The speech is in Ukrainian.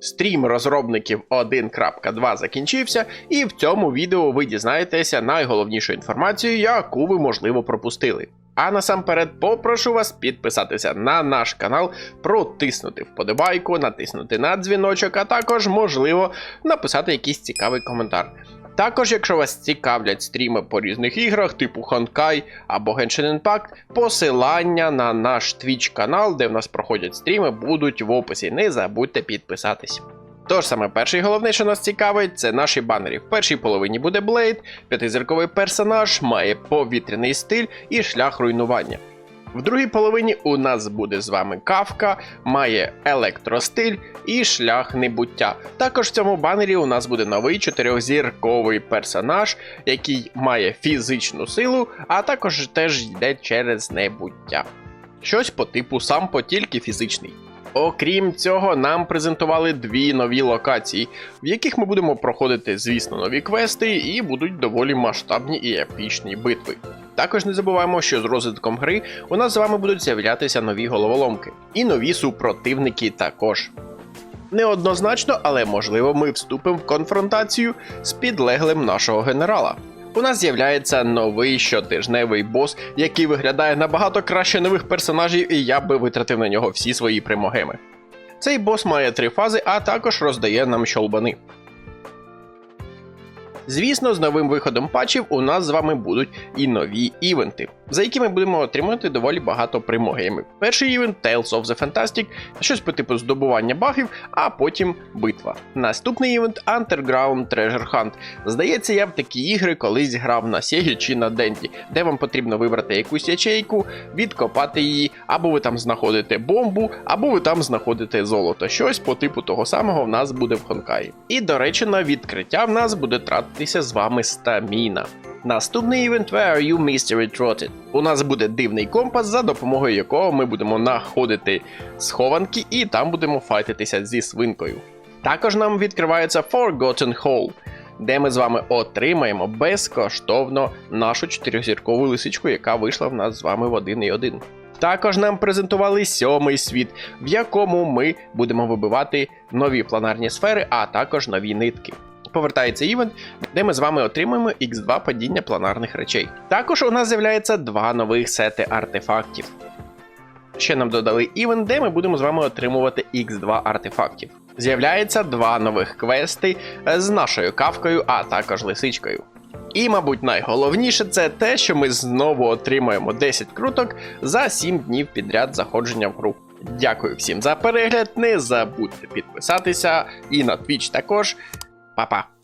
Стрім розробників 1.2 закінчився, і в цьому відео ви дізнаєтеся найголовнішу інформацію, яку ви можливо пропустили. А насамперед попрошу вас підписатися на наш канал, протиснути вподобайку, натиснути на дзвіночок, а також, можливо, написати якийсь цікавий коментар. Також, якщо вас цікавлять стріми по різних іграх, типу Honkai або Genshin Impact, посилання на наш Twitch канал, де в нас проходять стріми, будуть в описі. Не забудьте підписатись. Тож саме перший головне, що нас цікавить, це наші банери. В першій половині буде Блейд, п'ятизірковий персонаж, має повітряний стиль і шлях руйнування. В другій половині у нас буде з вами кавка, має електростиль і шлях небуття. Також в цьому банері у нас буде новий чотирьохзірковий персонаж, який має фізичну силу, а також теж йде через небуття. Щось по типу сам по тільки фізичний. Окрім цього, нам презентували дві нові локації, в яких ми будемо проходити, звісно, нові квести, і будуть доволі масштабні і епічні битви. Також не забуваємо, що з розвитком гри у нас з вами будуть з'являтися нові головоломки, і нові супротивники також. Неоднозначно, але можливо, ми вступимо в конфронтацію з підлеглим нашого генерала. У нас з'являється новий щотижневий бос, який виглядає набагато краще нових персонажів, і я би витратив на нього всі свої примогеми. Цей бос має три фази, а також роздає нам щолбани. Звісно, з новим виходом патчів у нас з вами будуть і нові івенти, за які ми будемо отримати доволі багато примогемів. Перший івент Tales of the Fantastic, щось по типу здобування багів, а потім битва. Наступний івент Underground Treasure Hunt. Здається, я в такі ігри колись грав на Сегі чи на Денті, де вам потрібно вибрати якусь ячейку, відкопати її, або ви там знаходите бомбу, або ви там знаходите золото. Щось по типу того самого в нас буде в Хонкаї. І до речі, на відкриття в нас буде тратитися з вами стаміна. Наступний івент Where are you Mystery Trotted? У нас буде дивний компас, за допомогою якого ми будемо знаходити схованки і там будемо файтитися зі свинкою. Також нам відкривається Forgotten Hall, де ми з вами отримаємо безкоштовно нашу чотирьохзіркову лисичку, яка вийшла в нас з вами в 1.1. Також нам презентували сьомий світ, в якому ми будемо вибивати нові планарні сфери, а також нові нитки. Повертається івент, де ми з вами отримуємо X2 падіння планарних речей. Також у нас з'являється два нових сети артефактів. Ще нам додали івент, де ми будемо з вами отримувати X2 артефактів. З'являється два нових квести з нашою кавкою, а також лисичкою. І, мабуть, найголовніше це те, що ми знову отримаємо 10 круток за 7 днів підряд заходження в гру. Дякую всім за перегляд. Не забудьте підписатися і на Twitch також. Papa.